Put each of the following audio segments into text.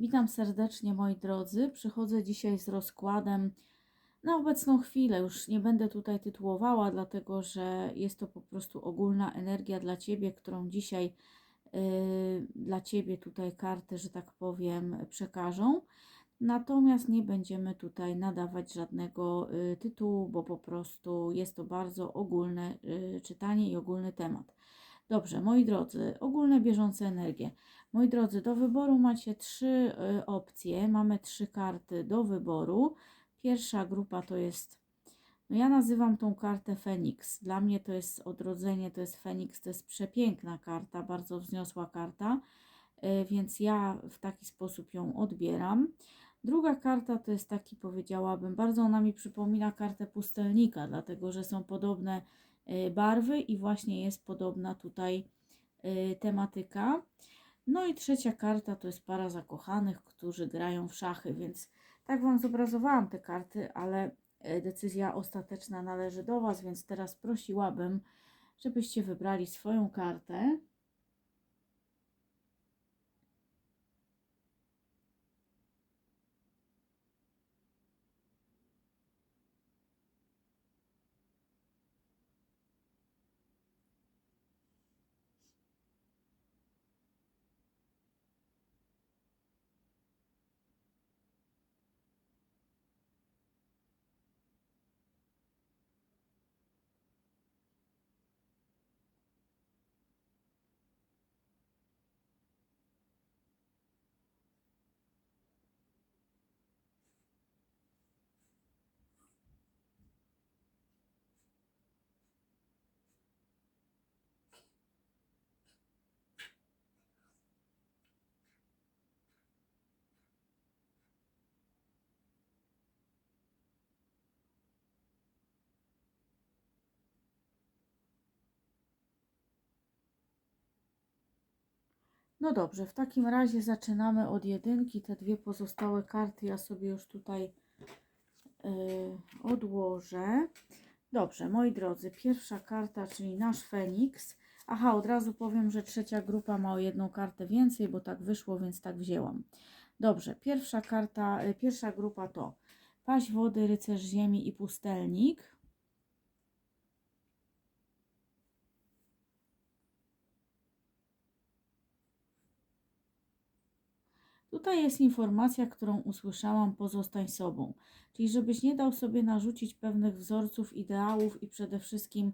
Witam serdecznie moi drodzy. Przychodzę dzisiaj z rozkładem na obecną chwilę. Już nie będę tutaj tytułowała, dlatego że jest to po prostu ogólna energia dla Ciebie, którą dzisiaj yy, dla Ciebie tutaj karty, że tak powiem, przekażą. Natomiast nie będziemy tutaj nadawać żadnego y, tytułu, bo po prostu jest to bardzo ogólne y, czytanie i ogólny temat. Dobrze, moi drodzy, ogólne bieżące energie. Moi drodzy, do wyboru macie trzy y, opcje. Mamy trzy karty do wyboru. Pierwsza grupa to jest, no ja nazywam tą kartę Feniks. Dla mnie to jest odrodzenie, to jest Feniks, to jest przepiękna karta, bardzo wzniosła karta, y, więc ja w taki sposób ją odbieram. Druga karta to jest taki, powiedziałabym, bardzo ona mi przypomina kartę pustelnika, dlatego że są podobne barwy i właśnie jest podobna tutaj y, tematyka. No i trzecia karta to jest para zakochanych, którzy grają w szachy, więc tak Wam zobrazowałam te karty, ale y, decyzja ostateczna należy do Was, więc teraz prosiłabym, żebyście wybrali swoją kartę. No dobrze, w takim razie zaczynamy od jedynki. Te dwie pozostałe karty ja sobie już tutaj yy, odłożę. Dobrze, moi drodzy, pierwsza karta, czyli nasz Feniks. Aha, od razu powiem, że trzecia grupa ma o jedną kartę więcej, bo tak wyszło, więc tak wzięłam. Dobrze, pierwsza karta, yy, pierwsza grupa to Paź wody, rycerz ziemi i pustelnik. Tutaj jest informacja, którą usłyszałam, pozostań sobą. Czyli żebyś nie dał sobie narzucić pewnych wzorców, ideałów i przede wszystkim,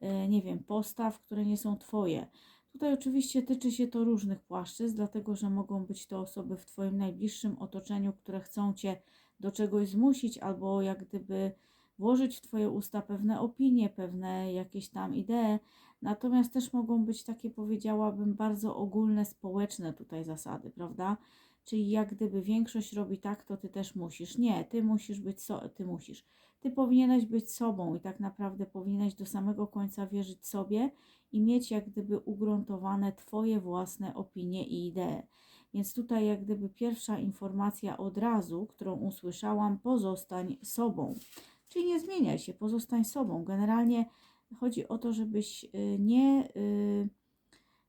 e, nie wiem, postaw, które nie są Twoje. Tutaj oczywiście tyczy się to różnych płaszczyzn, dlatego że mogą być to osoby w Twoim najbliższym otoczeniu, które chcą Cię do czegoś zmusić albo jak gdyby włożyć w Twoje usta pewne opinie, pewne jakieś tam idee. Natomiast też mogą być takie, powiedziałabym, bardzo ogólne, społeczne tutaj zasady, prawda? Czyli jak gdyby większość robi tak, to ty też musisz. Nie, ty musisz być, so, ty musisz. Ty powinieneś być sobą i tak naprawdę powinieneś do samego końca wierzyć sobie i mieć jak gdyby ugruntowane twoje własne opinie i idee. Więc tutaj jak gdyby pierwsza informacja od razu, którą usłyszałam, pozostań sobą. Czyli nie zmieniaj się, pozostań sobą. Generalnie chodzi o to, żebyś y, nie... Yy,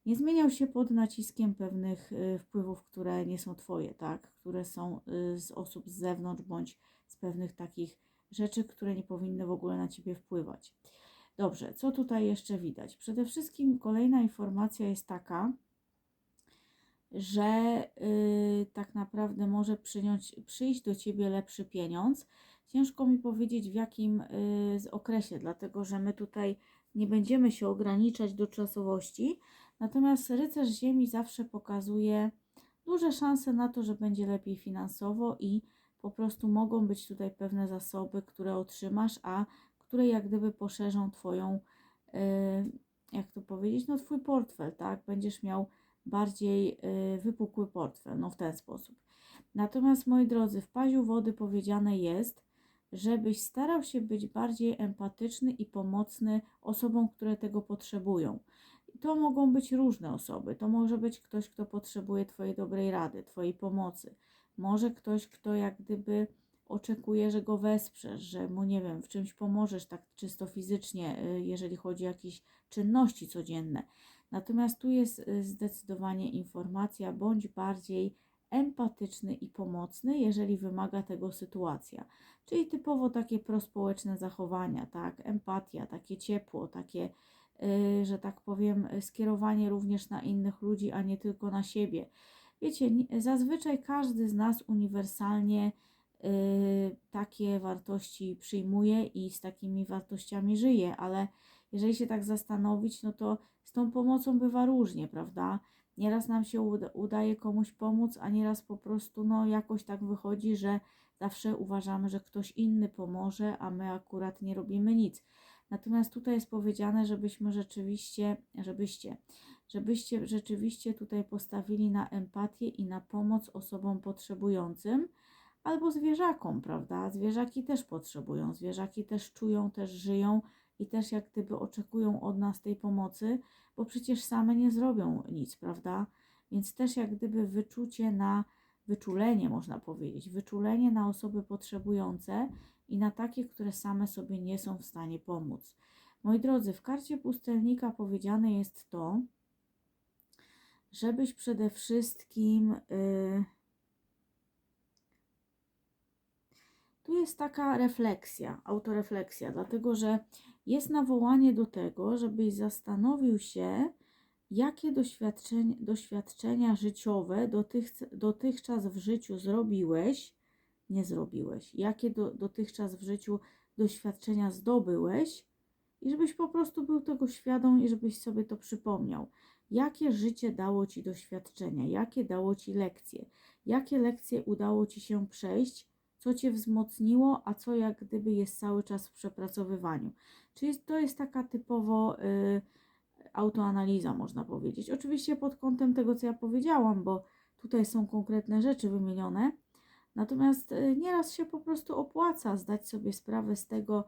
nie zmieniał się pod naciskiem pewnych y, wpływów, które nie są Twoje, tak? które są y, z osób z zewnątrz bądź z pewnych takich rzeczy, które nie powinny w ogóle na Ciebie wpływać. Dobrze, co tutaj jeszcze widać? Przede wszystkim kolejna informacja jest taka, że yy, tak naprawdę może przyjąć, przyjść do Ciebie lepszy pieniądz. Ciężko mi powiedzieć w jakim yy, okresie, dlatego że my tutaj nie będziemy się ograniczać do czasowości, Natomiast rycerz ziemi zawsze pokazuje duże szanse na to, że będzie lepiej finansowo i po prostu mogą być tutaj pewne zasoby, które otrzymasz, a które jak gdyby poszerzą Twoją, yy, jak to powiedzieć, no Twój portfel, tak? Będziesz miał bardziej yy, wypukły portfel, no w ten sposób. Natomiast moi drodzy, w paziu wody powiedziane jest, żebyś starał się być bardziej empatyczny i pomocny osobom, które tego potrzebują to mogą być różne osoby. To może być ktoś, kto potrzebuje Twojej dobrej rady, Twojej pomocy. Może ktoś, kto jak gdyby oczekuje, że go wesprzesz, że mu, nie wiem, w czymś pomożesz tak czysto fizycznie, y, jeżeli chodzi o jakieś czynności codzienne. Natomiast tu jest y, zdecydowanie informacja, bądź bardziej empatyczny i pomocny, jeżeli wymaga tego sytuacja. Czyli typowo takie prospołeczne zachowania, tak? Empatia, takie ciepło, takie, że tak powiem, skierowanie również na innych ludzi, a nie tylko na siebie. Wiecie, zazwyczaj każdy z nas uniwersalnie yy, takie wartości przyjmuje i z takimi wartościami żyje, ale jeżeli się tak zastanowić, no to z tą pomocą bywa różnie, prawda? Nieraz nam się uda, udaje komuś pomóc, a nieraz po prostu no jakoś tak wychodzi, że zawsze uważamy, że ktoś inny pomoże, a my akurat nie robimy nic. Natomiast tutaj jest powiedziane, żebyśmy rzeczywiście, żebyście, żebyście rzeczywiście tutaj postawili na empatię i na pomoc osobom potrzebującym albo zwierzakom, prawda? Zwierzaki też potrzebują, zwierzaki też czują, też żyją i też jak gdyby oczekują od nas tej pomocy, bo przecież same nie zrobią nic, prawda? Więc też jak gdyby wyczucie na wyczulenie, można powiedzieć, wyczulenie na osoby potrzebujące i na takie, które same sobie nie są w stanie pomóc. Moi drodzy, w karcie pustelnika powiedziane jest to, żebyś przede wszystkim. Yy, tu jest taka refleksja, autorefleksja, dlatego że jest nawołanie do tego, żebyś zastanowił się, jakie doświadczenia, doświadczenia życiowe dotych, dotychczas w życiu zrobiłeś, nie zrobiłeś, jakie do, dotychczas w życiu doświadczenia zdobyłeś i żebyś po prostu był tego świadom i żebyś sobie to przypomniał. Jakie życie dało ci doświadczenia, jakie dało ci lekcje, jakie lekcje udało ci się przejść, co cię wzmocniło, a co jak gdyby jest cały czas w przepracowywaniu. Czyli to jest taka typowo y, autoanaliza, można powiedzieć. Oczywiście pod kątem tego, co ja powiedziałam, bo tutaj są konkretne rzeczy wymienione. Natomiast y, nieraz się po prostu opłaca zdać sobie sprawę z tego,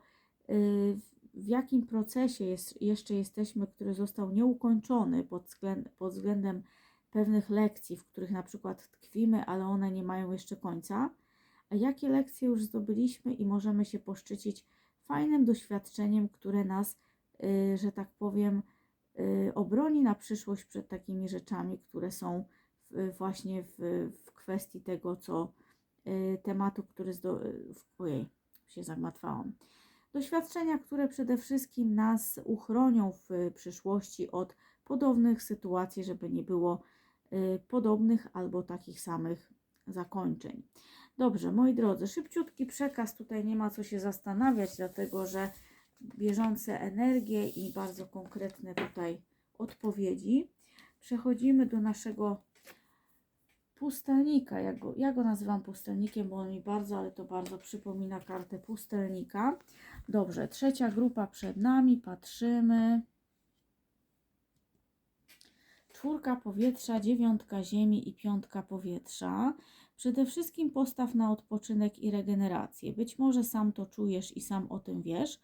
y, w jakim procesie jest, jeszcze jesteśmy, który został nieukończony pod, względ, pod względem pewnych lekcji, w których na przykład tkwimy, ale one nie mają jeszcze końca, a jakie lekcje już zdobyliśmy i możemy się poszczycić fajnym doświadczeniem, które nas, y, że tak powiem, obroni na przyszłość przed takimi rzeczami, które są właśnie w, w kwestii tego, co tematu, który zdo... Ojej, się zagmatwałam. Doświadczenia, które przede wszystkim nas uchronią w przyszłości od podobnych sytuacji, żeby nie było podobnych albo takich samych zakończeń. Dobrze, moi drodzy, szybciutki przekaz, tutaj nie ma co się zastanawiać, dlatego że bieżące energie i bardzo konkretne tutaj odpowiedzi. Przechodzimy do naszego pustelnika. Ja go, ja go nazywam pustelnikiem, bo on mi bardzo, ale to bardzo przypomina kartę pustelnika. Dobrze, trzecia grupa przed nami, patrzymy. Czwórka powietrza, dziewiątka ziemi i piątka powietrza. Przede wszystkim postaw na odpoczynek i regenerację. Być może sam to czujesz i sam o tym wiesz,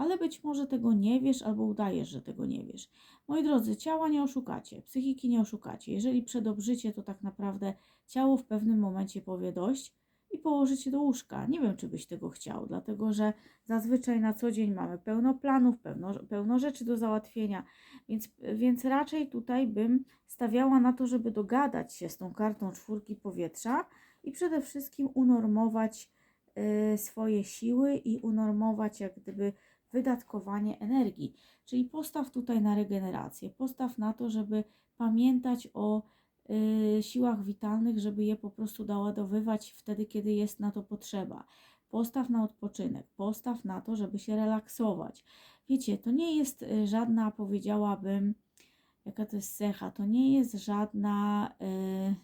ale być może tego nie wiesz albo udajesz, że tego nie wiesz. Moi drodzy, ciała nie oszukacie, psychiki nie oszukacie. Jeżeli przedobrzycie, to tak naprawdę ciało w pewnym momencie powie dość i położycie do łóżka. Nie wiem, czy byś tego chciał, dlatego że zazwyczaj na co dzień mamy pełno planów, pełno, pełno rzeczy do załatwienia, więc, więc raczej tutaj bym stawiała na to, żeby dogadać się z tą kartą czwórki powietrza i przede wszystkim unormować y, swoje siły i unormować jak gdyby wydatkowanie energii. Czyli postaw tutaj na regenerację, postaw na to, żeby pamiętać o y, siłach witalnych, żeby je po prostu doładowywać wtedy, kiedy jest na to potrzeba. Postaw na odpoczynek, postaw na to, żeby się relaksować. Wiecie, to nie jest y, żadna, powiedziałabym, jaka to jest cecha, to nie jest żadna y,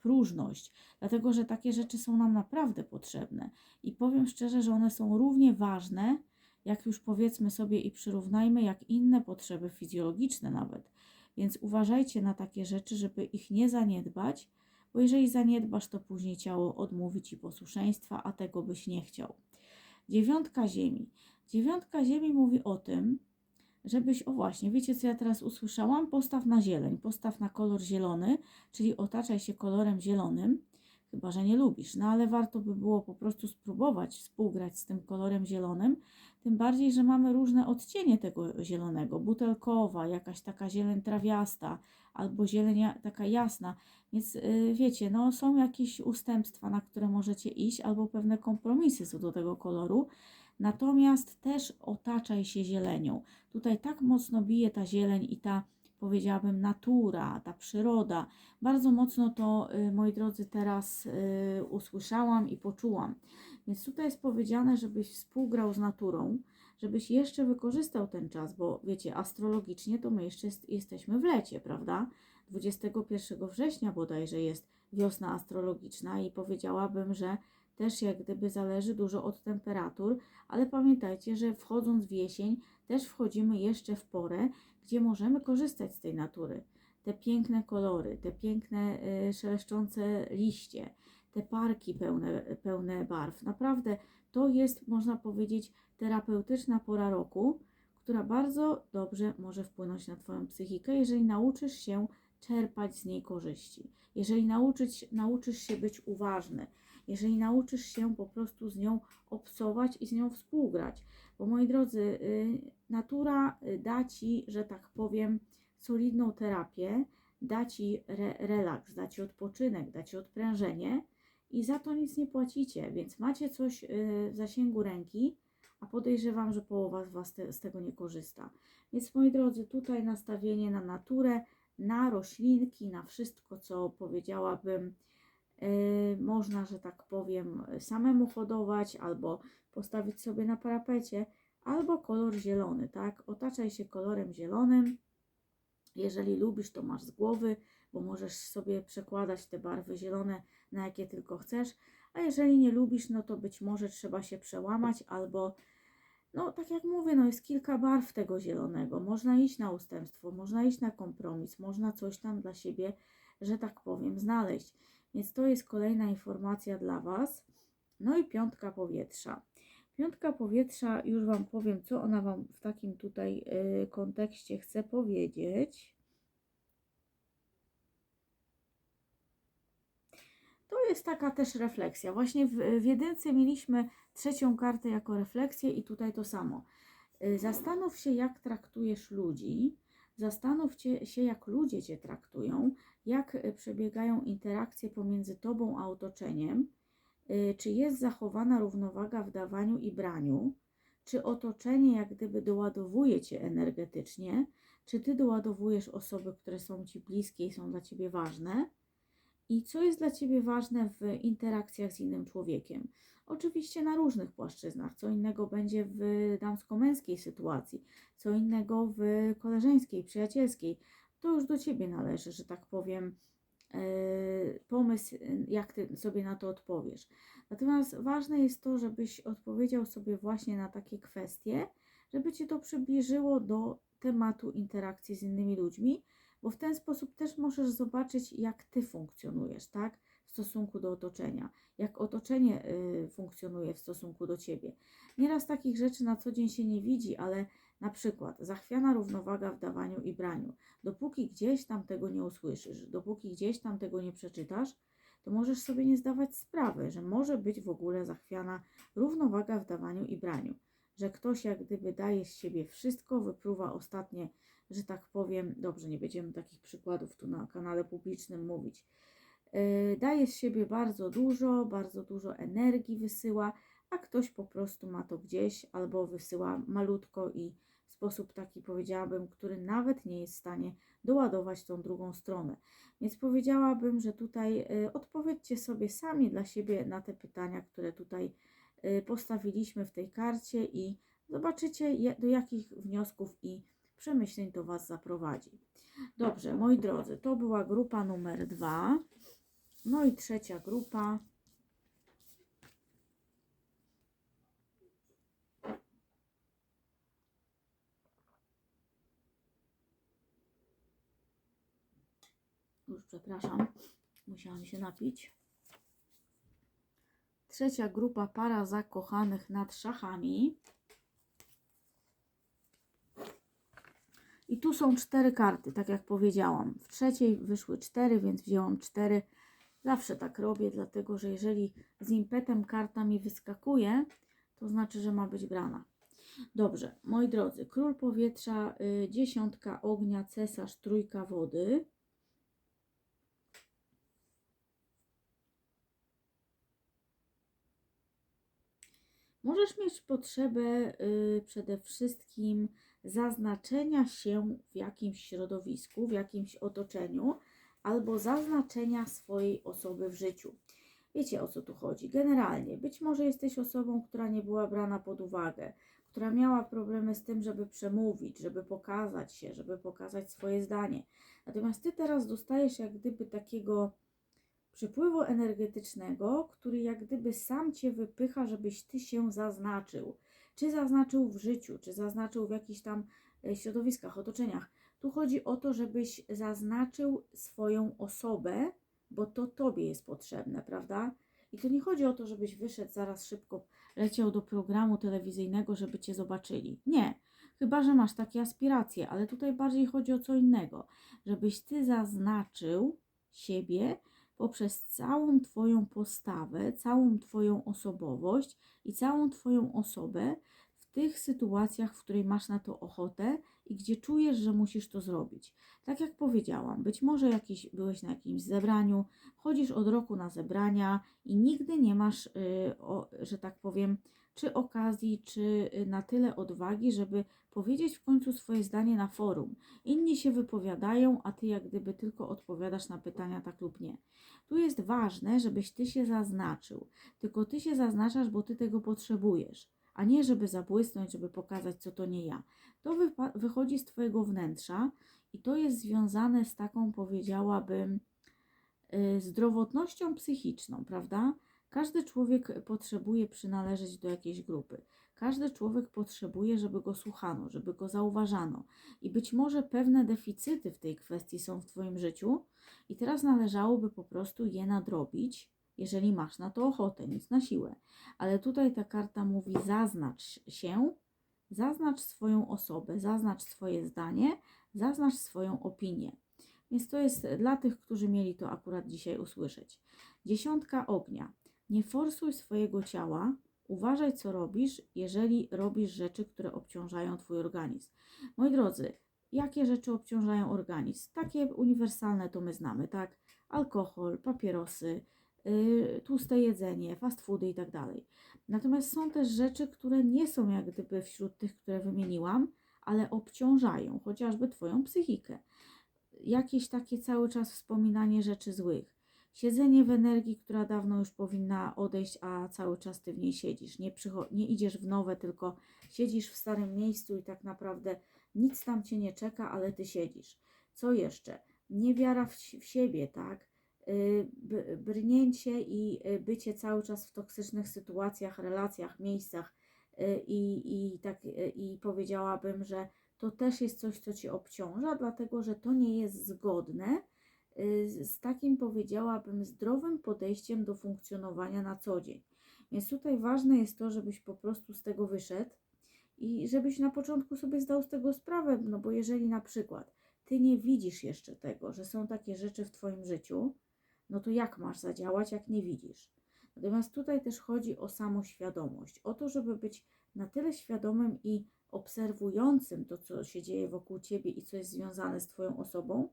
próżność, dlatego że takie rzeczy są nam naprawdę potrzebne. I powiem szczerze, że one są równie ważne, jak już powiedzmy sobie i przyrównajmy, jak inne potrzeby fizjologiczne nawet. Więc uważajcie na takie rzeczy, żeby ich nie zaniedbać, bo jeżeli zaniedbasz, to później ciało odmówi ci posłuszeństwa, a tego byś nie chciał. Dziewiątka ziemi. Dziewiątka ziemi mówi o tym, żebyś, o właśnie, wiecie co ja teraz usłyszałam? Postaw na zieleń, postaw na kolor zielony, czyli otaczaj się kolorem zielonym, chyba że nie lubisz, no ale warto by było po prostu spróbować współgrać z tym kolorem zielonym, tym bardziej, że mamy różne odcienie tego zielonego, butelkowa, jakaś taka zieleń trawiasta, albo zieleń taka jasna. Więc y, wiecie, no są jakieś ustępstwa, na które możecie iść, albo pewne kompromisy co do tego koloru. Natomiast też otaczaj się zielenią. Tutaj tak mocno bije ta zieleń i ta, powiedziałabym, natura, ta przyroda. Bardzo mocno to, y, moi drodzy, teraz y, usłyszałam i poczułam. Więc tutaj jest powiedziane, żebyś współgrał z naturą, żebyś jeszcze wykorzystał ten czas, bo wiecie, astrologicznie to my jeszcze jest, jesteśmy w lecie, prawda? 21 września bodajże jest wiosna astrologiczna i powiedziałabym, że też jak gdyby zależy dużo od temperatur, ale pamiętajcie, że wchodząc w jesień też wchodzimy jeszcze w porę, gdzie możemy korzystać z tej natury. Te piękne kolory, te piękne y, szeleszczące liście, te parki pełne, pełne barw. Naprawdę to jest, można powiedzieć, terapeutyczna pora roku, która bardzo dobrze może wpłynąć na Twoją psychikę, jeżeli nauczysz się czerpać z niej korzyści, jeżeli nauczyć, nauczysz się być uważny, jeżeli nauczysz się po prostu z nią obcować i z nią współgrać. Bo moi drodzy, y, natura y, da Ci, że tak powiem, solidną terapię, da Ci re, relaks, da Ci odpoczynek, da Ci odprężenie i za to nic nie płacicie, więc macie coś y, w zasięgu ręki, a podejrzewam, że połowa z Was te, z tego nie korzysta. Więc moi drodzy, tutaj nastawienie na naturę, na roślinki, na wszystko, co powiedziałabym, y, można, że tak powiem, samemu hodować albo postawić sobie na parapecie, albo kolor zielony, tak? Otaczaj się kolorem zielonym. Jeżeli lubisz, to masz z głowy, bo możesz sobie przekładać te barwy zielone na jakie tylko chcesz. A jeżeli nie lubisz, no to być może trzeba się przełamać albo no, tak jak mówię, no jest kilka barw tego zielonego. Można iść na ustępstwo, można iść na kompromis, można coś tam dla siebie, że tak powiem, znaleźć. Więc to jest kolejna informacja dla Was. No i piątka powietrza. Piątka powietrza, już Wam powiem, co ona Wam w takim tutaj y, kontekście chce powiedzieć. To jest taka też refleksja. Właśnie w, w jedynce mieliśmy trzecią kartę jako refleksję i tutaj to samo. Y, Zastanów się, jak traktujesz ludzi, zastanów się, jak ludzie Cię traktują, jak y, przebiegają interakcje pomiędzy Tobą a otoczeniem, czy jest zachowana równowaga w dawaniu i braniu, czy otoczenie jak gdyby doładowuje Cię energetycznie, czy Ty doładowujesz osoby, które są Ci bliskie i są dla Ciebie ważne, i co jest dla Ciebie ważne w interakcjach z innym człowiekiem. Oczywiście na różnych płaszczyznach. Co innego będzie w damsko-męskiej sytuacji, co innego w koleżeńskiej, przyjacielskiej. To już do Ciebie należy, że tak powiem, pomysł, jak Ty sobie na to odpowiesz. Natomiast ważne jest to, żebyś odpowiedział sobie właśnie na takie kwestie, żeby Cię to przybliżyło do tematu interakcji z innymi ludźmi, bo w ten sposób też możesz zobaczyć, jak ty funkcjonujesz, tak? W stosunku do otoczenia, jak otoczenie y, funkcjonuje w stosunku do ciebie. Nieraz takich rzeczy na co dzień się nie widzi, ale na przykład zachwiana równowaga w dawaniu i braniu. Dopóki gdzieś tam tego nie usłyszysz, dopóki gdzieś tam tego nie przeczytasz, to możesz sobie nie zdawać sprawy, że może być w ogóle zachwiana równowaga w dawaniu i braniu. Że ktoś jak gdyby daje z siebie wszystko, wypruwa ostatnie że tak powiem, dobrze, nie będziemy takich przykładów tu na kanale publicznym mówić. Yy, Daje z siebie bardzo dużo, bardzo dużo energii wysyła, a ktoś po prostu ma to gdzieś albo wysyła malutko i sposób taki powiedziałabym, który nawet nie jest w stanie doładować tą drugą stronę. Więc powiedziałabym, że tutaj yy, odpowiedzcie sobie sami dla siebie na te pytania, które tutaj yy, postawiliśmy w tej karcie i zobaczycie do jakich wniosków i przemyśleń to Was zaprowadzi. Dobrze, moi drodzy, to była grupa numer dwa. No i trzecia grupa. Przepraszam, musiałam się napić. Trzecia grupa para zakochanych nad szachami. I tu są cztery karty, tak jak powiedziałam. W trzeciej wyszły cztery, więc wzięłam cztery. Zawsze tak robię, dlatego że jeżeli z impetem karta mi wyskakuje, to znaczy, że ma być brana. Dobrze, moi drodzy, król powietrza, y, dziesiątka ognia, cesarz, trójka wody. Możesz mieć potrzebę y, przede wszystkim zaznaczenia się w jakimś środowisku, w jakimś otoczeniu, albo zaznaczenia swojej osoby w życiu. Wiecie o co tu chodzi? Generalnie, być może jesteś osobą, która nie była brana pod uwagę, która miała problemy z tym, żeby przemówić, żeby pokazać się, żeby pokazać swoje zdanie. Natomiast ty teraz dostajesz jak gdyby takiego przypływu energetycznego, który jak gdyby sam cię wypycha, żebyś ty się zaznaczył. Czy zaznaczył w życiu, czy zaznaczył w jakichś tam e, środowiskach, otoczeniach. Tu chodzi o to, żebyś zaznaczył swoją osobę, bo to tobie jest potrzebne, prawda? I tu nie chodzi o to, żebyś wyszedł zaraz szybko, leciał do programu telewizyjnego, żeby cię zobaczyli. Nie. Chyba, że masz takie aspiracje, ale tutaj bardziej chodzi o co innego. Żebyś ty zaznaczył siebie poprzez całą Twoją postawę, całą Twoją osobowość i całą Twoją osobę w tych sytuacjach, w której masz na to ochotę i gdzie czujesz, że musisz to zrobić. Tak jak powiedziałam, być może jakiś, byłeś na jakimś zebraniu, chodzisz od roku na zebrania i nigdy nie masz, y, że tak powiem, czy okazji, czy y, na tyle odwagi, żeby powiedzieć w końcu swoje zdanie na forum. Inni się wypowiadają, a ty jak gdyby tylko odpowiadasz na pytania tak lub nie. Tu jest ważne, żebyś ty się zaznaczył. Tylko ty się zaznaczasz, bo ty tego potrzebujesz, a nie żeby zabłysnąć, żeby pokazać, co to nie ja. To wychodzi z twojego wnętrza i to jest związane z taką, powiedziałabym, y, zdrowotnością psychiczną, prawda? Każdy człowiek potrzebuje przynależeć do jakiejś grupy. Każdy człowiek potrzebuje, żeby go słuchano, żeby go zauważano. I być może pewne deficyty w tej kwestii są w Twoim życiu, i teraz należałoby po prostu je nadrobić, jeżeli masz na to ochotę, nic na siłę. Ale tutaj ta karta mówi: zaznacz się, zaznacz swoją osobę, zaznacz swoje zdanie, zaznacz swoją opinię. Więc to jest dla tych, którzy mieli to akurat dzisiaj usłyszeć. Dziesiątka ognia. Nie forsuj swojego ciała, uważaj co robisz, jeżeli robisz rzeczy, które obciążają Twój organizm. Moi drodzy, jakie rzeczy obciążają organizm? Takie uniwersalne to my znamy, tak? Alkohol, papierosy, yy, tłuste jedzenie, fast foody i tak dalej. Natomiast są też rzeczy, które nie są jak gdyby wśród tych, które wymieniłam, ale obciążają chociażby Twoją psychikę. Jakieś takie cały czas wspominanie rzeczy złych siedzenie w energii, która dawno już powinna odejść, a cały czas ty w niej siedzisz. Nie, nie idziesz w nowe, tylko siedzisz w starym miejscu i tak naprawdę nic tam cię nie czeka, ale ty siedzisz. Co jeszcze? Niewiara w, w siebie, tak? B- brnięcie i y, bycie cały czas w toksycznych sytuacjach, relacjach, miejscach. Yy, I, i, tak, I powiedziałabym, że to też jest coś, co cię obciąża, dlatego że to nie jest zgodne y, z z takim, powiedziałabym, zdrowym podejściem do funkcjonowania na co dzień. Więc tutaj ważne jest to, żebyś po prostu z tego wyszedł i żebyś na początku sobie zdał z tego sprawę, no bo jeżeli na przykład ty nie widzisz jeszcze tego, że są takie rzeczy w twoim życiu, no to jak masz zadziałać, jak nie widzisz? Natomiast tutaj też chodzi o samoświadomość, o to, żeby być na tyle świadomym i obserwującym to, co się dzieje wokół ciebie i co jest związane z twoją osobą,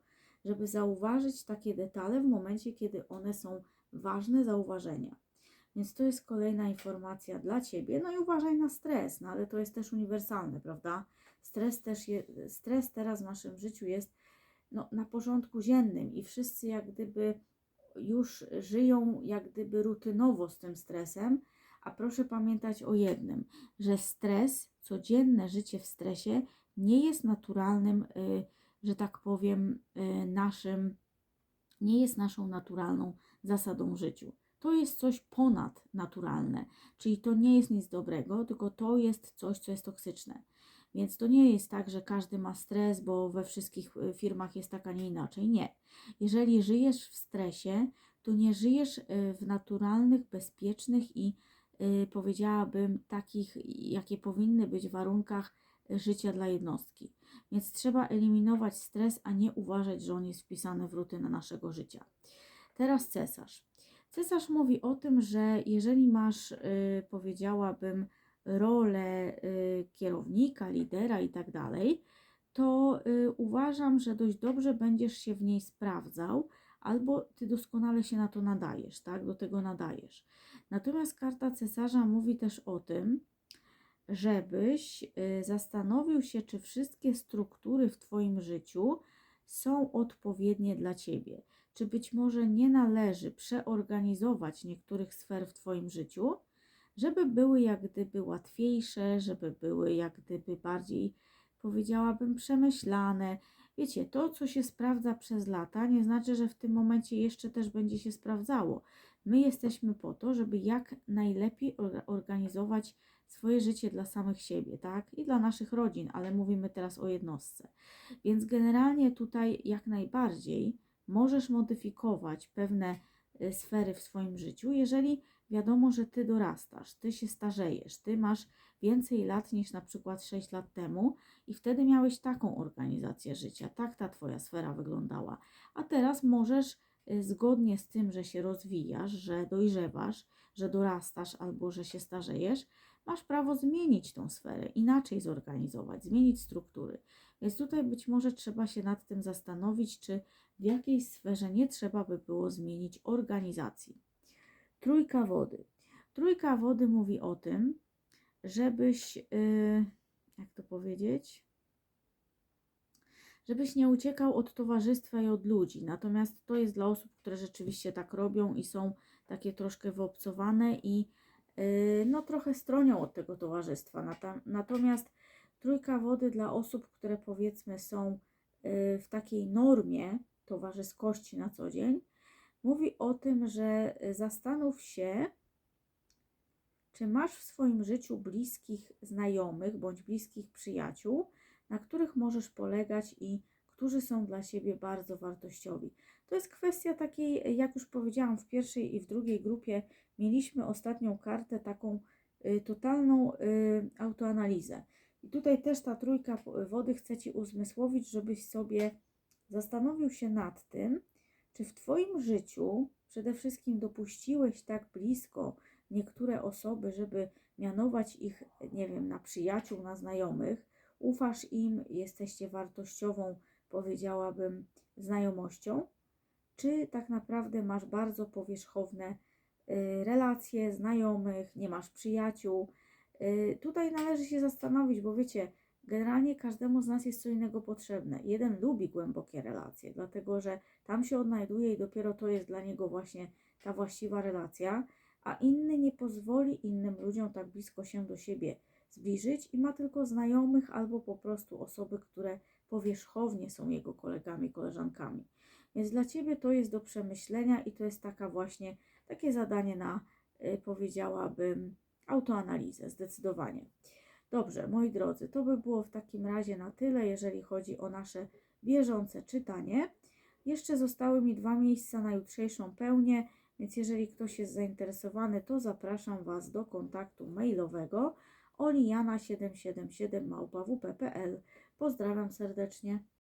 żeby zauważyć takie detale w momencie, kiedy one są ważne zauważenia. Więc to jest kolejna informacja dla Ciebie. No i uważaj na stres, no ale to jest też uniwersalne, prawda? Stres też je, stres teraz w naszym życiu jest no, na porządku dziennym i wszyscy jak gdyby już żyją jak gdyby rutynowo z tym stresem, a proszę pamiętać o jednym, że stres, codzienne życie w stresie nie jest naturalnym, y, że tak powiem, y, naszym, nie jest naszą naturalną zasadą życiu to jest coś ponadnaturalne, czyli to nie jest nic dobrego, tylko to jest coś, co jest toksyczne. Więc to nie jest tak, że każdy ma stres, bo we wszystkich y, firmach jest tak, a nie inaczej. Nie. Jeżeli żyjesz w stresie, to nie żyjesz y, w naturalnych, bezpiecznych i powiedziałabym takich, jakie powinny być warunkach życia dla jednostki. Więc trzeba eliminować stres, a nie uważać, że on jest wpisany w rutynę naszego życia. Teraz cesarz. Cesarz mówi o tym, że jeżeli masz, y, powiedziałabym, rolę y, kierownika, lidera i tak dalej, to y, uważam, że dość dobrze będziesz się w niej sprawdzał, albo ty doskonale się na to nadajesz, tak? Do tego nadajesz. Natomiast karta cesarza mówi też o tym, żebyś y, zastanowił się, czy wszystkie struktury w Twoim życiu są odpowiednie dla Ciebie. Czy być może nie należy przeorganizować niektórych sfer w Twoim życiu, żeby były jak gdyby łatwiejsze, żeby były jak gdyby bardziej, powiedziałabym, przemyślane. Wiecie, to, co się sprawdza przez lata, nie znaczy, że w tym momencie jeszcze też będzie się sprawdzało. My jesteśmy po to, żeby jak najlepiej or- organizować swoje życie dla samych siebie, tak? I dla naszych rodzin, ale mówimy teraz o jednostce. Więc generalnie tutaj jak najbardziej możesz modyfikować pewne y, sfery w swoim życiu, jeżeli wiadomo, że ty dorastasz, ty się starzejesz, ty masz więcej lat niż na przykład 6 lat temu i wtedy miałeś taką organizację życia, tak ta twoja sfera wyglądała. A teraz możesz y, zgodnie z tym, że się rozwijasz, że dojrzewasz, że dorastasz albo że się starzejesz, masz prawo zmienić tą sferę, inaczej zorganizować, zmienić struktury. Więc tutaj być może trzeba się nad tym zastanowić, czy w jakiej sferze nie trzeba by było zmienić organizacji. Trójka wody. Trójka wody mówi o tym, żebyś, yy, jak to powiedzieć, żebyś nie uciekał od towarzystwa i od ludzi. Natomiast to jest dla osób, które rzeczywiście tak robią i są takie troszkę wyobcowane i yy, no trochę stronią od tego towarzystwa. Natomiast trójka wody dla osób, które powiedzmy są yy, w takiej normie towarzyskości na co dzień, mówi o tym, że zastanów się, czy masz w swoim życiu bliskich znajomych bądź bliskich przyjaciół, na których możesz polegać i którzy są dla siebie bardzo wartościowi. To jest kwestia takiej, jak już powiedziałam, w pierwszej i w drugiej grupie mieliśmy ostatnią kartę, taką y, totalną autoanalizę. I tutaj też ta trójka wody chce Ci uzmysłowić, żebyś sobie zastanowił się nad tym, czy w Twoim życiu przede wszystkim dopuściłeś tak blisko niektóre osoby, żeby mianować ich, nie wiem, na przyjaciół, na znajomych, ufasz im, jesteście wartościową, powiedziałabym, znajomością, czy tak naprawdę masz bardzo powierzchowne y, relacje znajomych, nie masz przyjaciół. Y, Tutaj należy się zastanowić, bo wiecie, generalnie każdemu z nas jest co innego potrzebne. Jeden lubi głębokie relacje, dlatego że tam się odnajduje i dopiero to jest dla niego właśnie ta właściwa relacja, a inny nie pozwoli innym ludziom tak blisko się do siebie zbliżyć i ma tylko znajomych albo po prostu osoby, które powierzchownie są jego kolegami, koleżankami. Więc dla Ciebie to jest do przemyślenia i to jest taka właśnie takie zadanie na, y, powiedziałabym, autoanalizę, zdecydowanie. Dobrze, moi drodzy, to by było w takim razie na tyle, jeżeli chodzi o nasze bieżące czytanie. Jeszcze zostały mi dwa miejsca na jutrzejszą pełnię, więc jeżeli ktoś jest zainteresowany, to zapraszam Was do kontaktu mailowego oliana777 małpa. Pozdrawiam serdecznie.